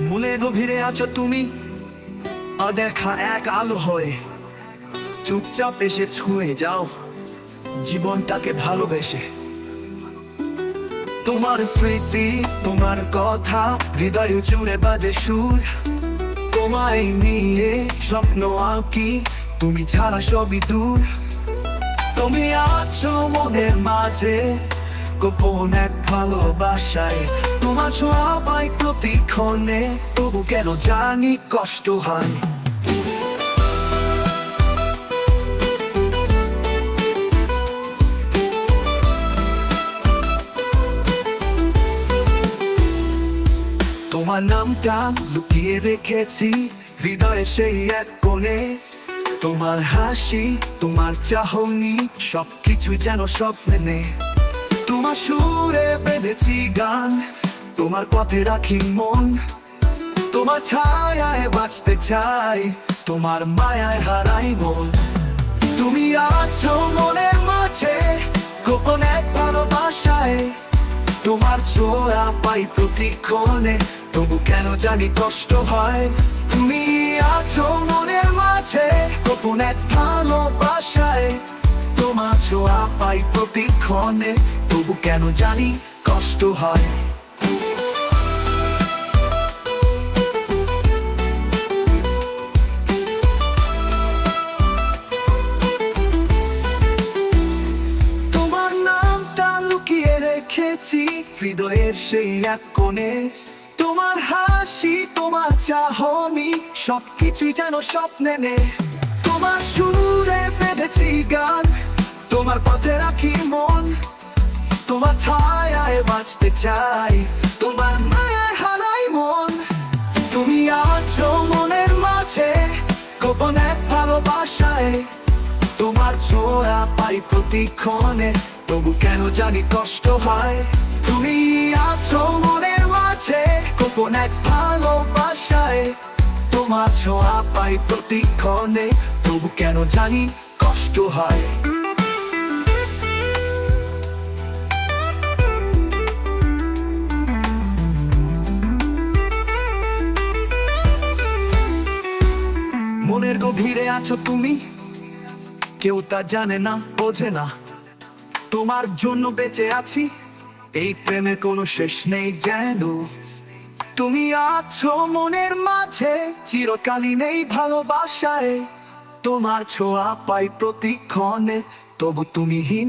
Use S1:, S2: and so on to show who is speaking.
S1: মনে গভীরে আছো তুমি? অদেখা এক আলো হয়ে। চুপচাপ এসে ছুঁয়ে যাও। জীবনটাকে ভালোবেসে। তোমার স্মৃতি, তোমার কথা, হৃদয় জুড়ে বাজে সুর। তোমায় নিয়ে স্বপ্ন আঁকি, তুমি ছাড়া সবই দূর। তুমি আছো মনের মাঝে। গোপন এক ভালোবাসায়। তোমার ছোঁয়া পাই প্রতিক্ষণে, তবু কেন জানি কষ্ট হয়। তোমার নামটা লুকিয়ে রেখেছি, হৃদয়ে সেই এক কোণে। তোমার হাসি, তোমার চাহনি সবকিছু যেন স্বপ্নে তোমার সুরে বেঁধেছি গান, তোমার পথে রাখি মন। তোমার ছায়ায় বাঁচতে চাই, তোমার মায়ায় হারাই মন। তুমি আছো মনের মাঝে, গোপন এক ভালোবাসায়। তোমার ছোঁয়া পাই প্রতিক্ষণে, তবু কেন জানি কষ্ট হয়। তুমি আছো মনের মাঝে, গোপন এক ভালোবাসায়। তোমার ছোঁয়া পাই প্রতিক্ষণে, তবু কেন জানি কষ্ট হয়। নামটা লুকিয়ে রেখেছি হৃদয়ের সেই এক কোণে। তোমার হাসি, তোমার চাহনি, সবকিছুই যেন স্বপ্নে নে। তোমার সুরে বেঁধেছি গান তোমার পথে রাখি মন। তোমার ছায়ায় বাঁচতে চাই। তোমার মায়ায় হারাই মন। তুমি আছো মনের মাঝে, গোপন এক ভালোবাসায়। তোমার ছোঁয়া পাই প্রতিক্ষণে, তবু কেন জানি কষ্ট হয়। তুমি আছো মনের মাঝে, গোপন এক ভালোবাসায়। তোমার ছোঁয়া পাই প্রতিক্ষণে, তবু কেন জানি কষ্ট হয়। মনের গভীরে আছো তুমি? কেউ তা জানে না, বোঝে না। তোমার জন্য বেঁচে আছি, এই প্রেমের কোনো শেষ নেই যেন। তুমি আছো মনের মাঝে, চিরকালীন নেই ভালোবাসায়। তোমার ছোঁয়া পাই প্রতিক্ষণে তবু তুমি